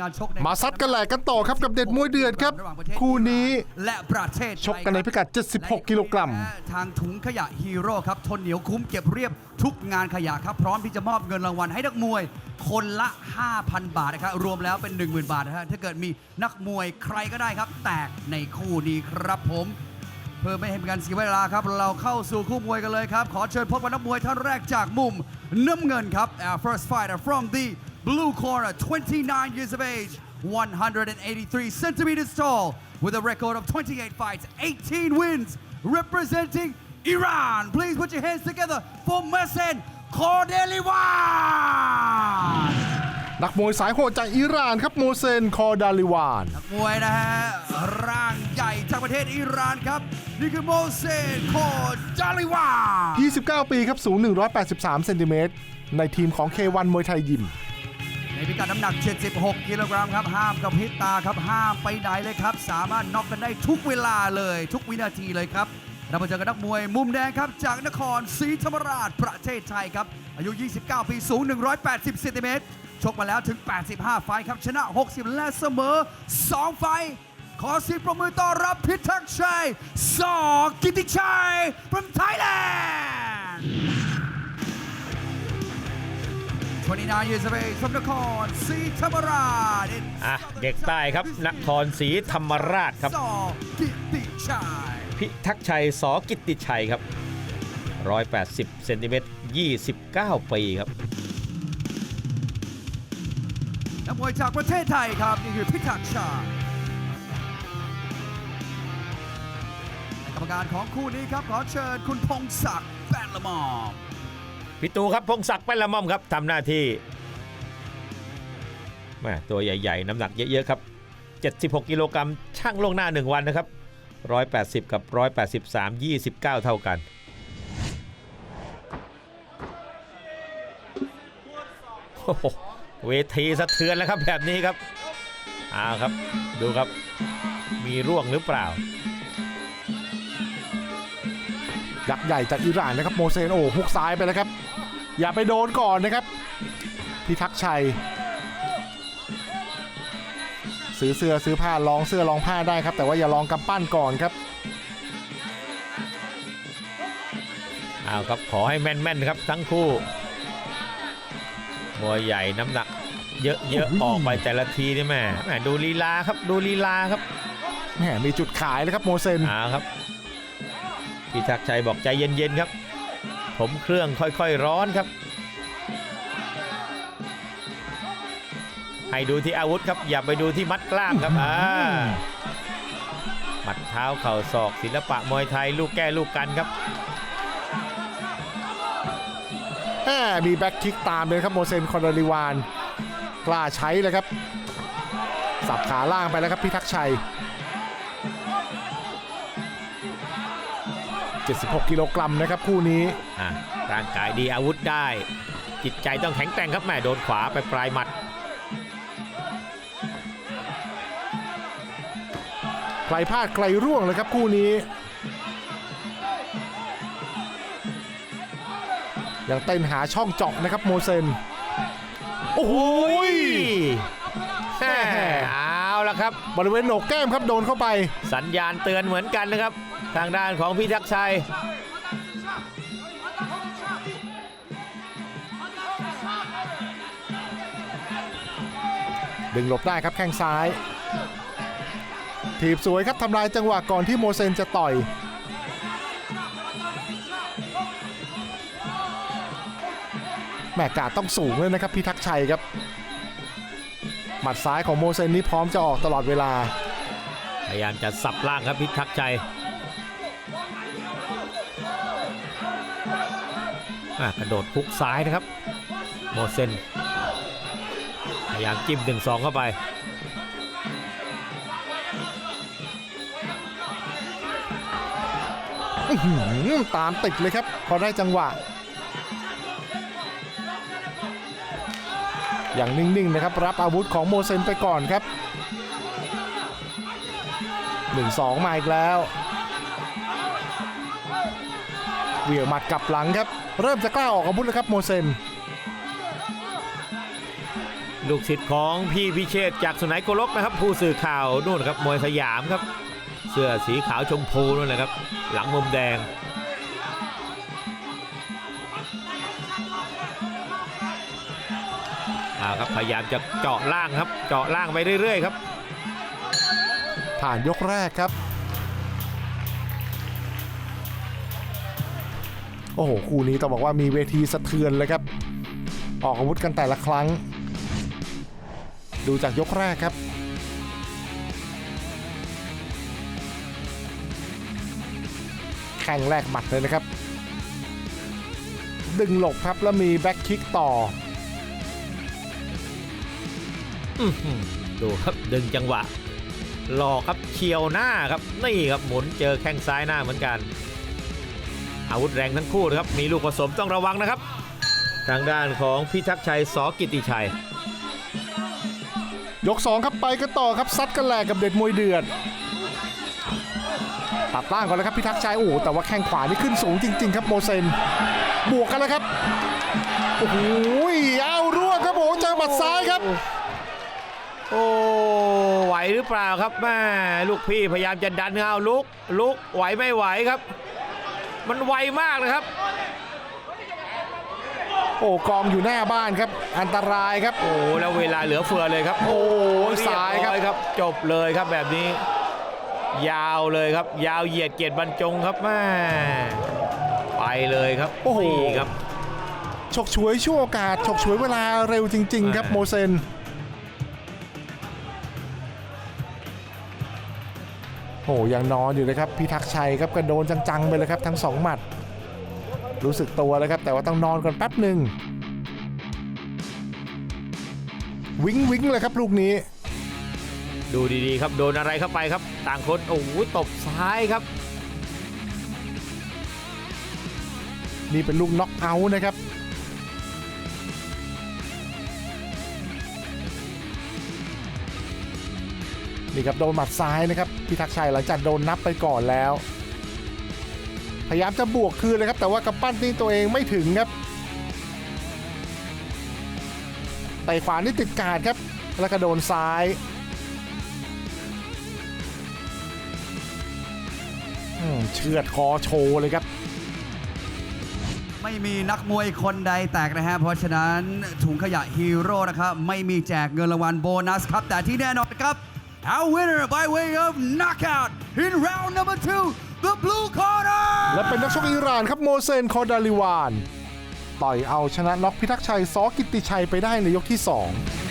งานชกในมาซัดกันแหลกกันต่อครับกับเด็ดมวยเดือดครับะหว่างประเทศคู่นี้และประเทศไทยชกกันในพิกัด 76 กิโลกรัมและทางถุงขยะฮีโร่ครับทนเหนียวคุ้มเก็บเรียบทุกงานขยะครับพร้อมที่จะมอบเงินรางวัลให้นักมวยคนละ 5,000 บาทนะครับรวมแล้วเป็น 10,000 บาทนะฮะถ้าเกิดมีนักมวยใครก็ได้ครับ แตกในคู่นี้ครับผมเพื่อไม่ให้เป็นการเสียเวลาครับ เราเข้าสู่คู่มวยกันเลยครับ ขอเชิญพบกับนักมวยท่านแรกจากมุมน้ำเงินครับ Our first fighter from the blue corner 29 years of age 183 centimeters tall with a record of 28 fights 18 wins representing Iran please put your hands together for Masen Kordeliwan นักมวยสายโหดจากอิหร่านครับโมเซนคอดาลิวาน นักมวยนะฮะ ร่างใหญ่จากประเทศอิหร่านครับ นี่คือโมเซนโคจาริวาน 29 ปีครับสูง 183 เซนติเมตรในทีมของ K1 มวยไทยยิมใน พิกัดน้ำหนัก 76 กิโลกรัมครับ ห้ามกับพิตาครับ ห้ามไปไหนเลยครับ สามารถน็อกกันได้ทุกเวลาเลย ทุกวินาทีเลยครับ เรามาเจอกับนักมวยมุมแดงครับ จากนครศรีธรรมราชประเทศไทยครับ อายุ 29 ปีสูง 180เซนติเมตร ชกมาแล้วถึง 85 ไฟครับ ชนะ 60 และเสมอ 2 ไฟ ขอเสียงปรบมือต้อนรับพิทักษ์ชัยสอกิติชัย from Thailand 29 years of age from นครศรีธรรมราชอะเด็กใต้ครับนครศรีธรรมราชครับสอกิติชัยพิทักษ์ชัยสอกิตติชัยครับ 180เซนติเมตร29 ปีครับ นักมวยจากประเทศไทยครับ นี่คือพิทักษ์ชัยและกรรมการของคู่นี้ครับ ขอเชิญคุณพงศักดิ์แปนละมอม พี่ตูครับพงศักดิ์แป้นละม่อมครับทำหน้าที่แม่ตัวใหญ่ๆ น้ำหนักเยอะๆครับ 76 กิโลกรัมช่างลวงหน้า 1 วันนะครับ 180 กับ 183 29 เท่ากันโอ้โหเวทีสะเทือนแล้วครับแบบนี้ครับอ่าครับ ดูครับ มีร่วงหรือเปล่า ยักษ์ใหญ่จากอิหร่านนะครับโมเซนโอ้ฮุกซ้ายไปแล้วครับ อย่าไปโดนก่อนนะครับพิทักษ์ชัย ซื้อเสื้อซื้อผ้าลองเสื้อลองผ้าได้ครับ แต่ว่าอย่าลองกำปั้นก่อนครับเอาครับขอให้แม่นๆครับทั้งคู่มวยใหญ่น้ำหนัก เยอะโอ้โหๆออกไปแต่ละทีนี่แม่แม่ดูลีลาครับดูลีลาครับแหมมีจุดขายเลยครับโมเซนเอาครับ พี่ทักษ์ชัยบอกใจเย็นๆครับ ผมเครื่องค่อยๆร้อนครับ ให้ดูที่อาวุธครับ อย่าไปดูที่มัดกล้ามครับอ่าหมัดเท้าเข่าศอกศิลปะมวยไทยลูกแก้ลูกกันครับแหมมีแบ็คคิกตามเลยครับโมเซนคอดาลิวาน กล้าใช้เลยครับ สับขาล่างไปแล้วครับพิทักษ์ชัย 76 กิโลกรัมนะครับคู่นี้อะร่างกายดีอาวุธได้ จิตใจต้องแข็งแกร่งครับแม่โดนขวาไปปลายหมัดใครพลาดใครร่วงเลยครับคู่นี้ ยังเต้นหาช่องเจาะนะครับโมเซนโอ้โหยแม่เอาละครับ บริเวณโหนกแก้มครับโดนเข้าไป สัญญาณเตือนเหมือนกันนะครับ ทางด้านของพี่ทักษ์ชัยดึงหลบได้ครับแข้งซ้าย ถีบสวยครับทำลายจังหวะก่อนที่โมเซนจะต่อยแม่กาดต้องสูงเลยนะครับพี่ทักษ์ชัยครับ หมัดซ้ายของโมเซนนี่พร้อมจะออกตลอดเวลา พยายามจะสับล่างครับพิทักษ์ชัย กระโดดคุกซ้ายนะครับ โมเซนพยายามจิ้มหนึ่งสองเข้าไป อื้อหือตามติดเลยครับพอได้จังหวะ อย่างนิ่ง ๆ นะครับ รับอาวุธของโมเซนไปก่อนครับ 1-2 มาอีกแล้ว เหวี่ยงหมัดกลับหลังครับ เริ่มจะกล้าออกอาวุธแล้วครับโมเซนลูกศิษย์ของพี่พิเชษฐ์จากสุไหนโกลกนะครับ ผู้สื่อข่าวนู่นครับมวยสยามครับ เสื้อสีขาวชมพูนั่นแหละครับ หลังมุมแดง อ่าครับพยายามจะเจาะล่างครับ เจาะล่างไปเรื่อยๆครับ ผ่านยกแรกครับ โอ้โห คู่นี้ต้องบอกว่ามีเวทีสะเทือนเลยครับ ออกอาวุธกันแต่ละครั้ง ดูจากยกแรกครับแข่งแรกหมัดเลยนะครับ ดึงหลบครับแล้วมีแบ็คคิกต่ออื้อหือดูครับดึงจังหวะหลอกครับเฉียวหน้าครับนี่ครับหมุนเจอแข้งซ้ายหน้าเหมือนกัน อาวุธแรงทั้งคู่นะครับ มีลูกผสมต้องระวังนะครับ ทางด้านของพิทักษ์ชัยสอกิติชัย ยก2ครับไปกันต่อครับซัดกันแหลกกับเด็ดมวยเดือด ตัดล่างก่อนเลยครับพิทักษ์ชัยโอ้โหแต่ว่าแข้งขวานี่ขึ้นสูงจริง ๆ ครับโมเซนบวกกันแล้วครับโอ้โหเอาร่วงครับโอ้โหเจอหมัดซ้ายครับ โอ้ไหวหรือเปล่าครับแม่ลูกพี่พยายามจะดันเอาลุกลุกไหวไม่ไหวครับ มันไวมากเลยครับ โอ้กองอยู่หน้าบ้านครับ อันตรายครับ โอ้แล้วเวลาเหลือเฟือเลยครับ โอ้ยเรีบซ้ายครับร้อครับ จบเลยครับแบบนี้ ยาวเลยครับ ยาวเหยียดเกียรติบรรจงครับแม่ไปเลยครับโอ้โหนี่ครับฉกฉวยช่วงโอกาสฉกฉวยเวลาเร็วจริง ๆ ครับอ่าโมเซน โอ้ยังนอนอยู่เลยครับพิทักษ์ชัยครับกระโดนจังๆไปเลยครับทั้งสองหมัด รู้สึกตัวแล้วครับแต่ว่าต้องนอนก่อนแป๊บหนึ่งวิงวิงเลยครับลูกนี้ ดูดีๆครับโดนอะไรเข้าไปครับ ต่างคนโอ้โหตบซ้ายครับ นี่เป็นลูกน็อกเอาท์นะครับ นี่ครับโดนหมัดซ้ายนะครับพิทักษ์ชัยหลังจากโดนนับไปก่อนแล้ว พยายามจะบวกคืนเลยครับแต่ว่ากำปั้นนี่ตัวเองไม่ถึงครับไต่ขวานี่ติดการครับ แล้วก็โดนซ้าย เชือดคอโชว์เลยครับ ไม่มีนักมวยคนใดแตกนะฮะ เพราะฉะนั้นถุงขยะฮีโร่นะครับ ไม่มีแจกเงินรางวัลโบนัสครับ แต่ที่แน่นอนครับ Our winner by way of knockout in round number two the blue corner และเป็นนักชกอิหร่านครับโมเซนคอร์ดาลิวาน ต่อยเอาชนะน็อกพิทักษ์ชัยซอกิตติชัยไปได้ในยกที่ 2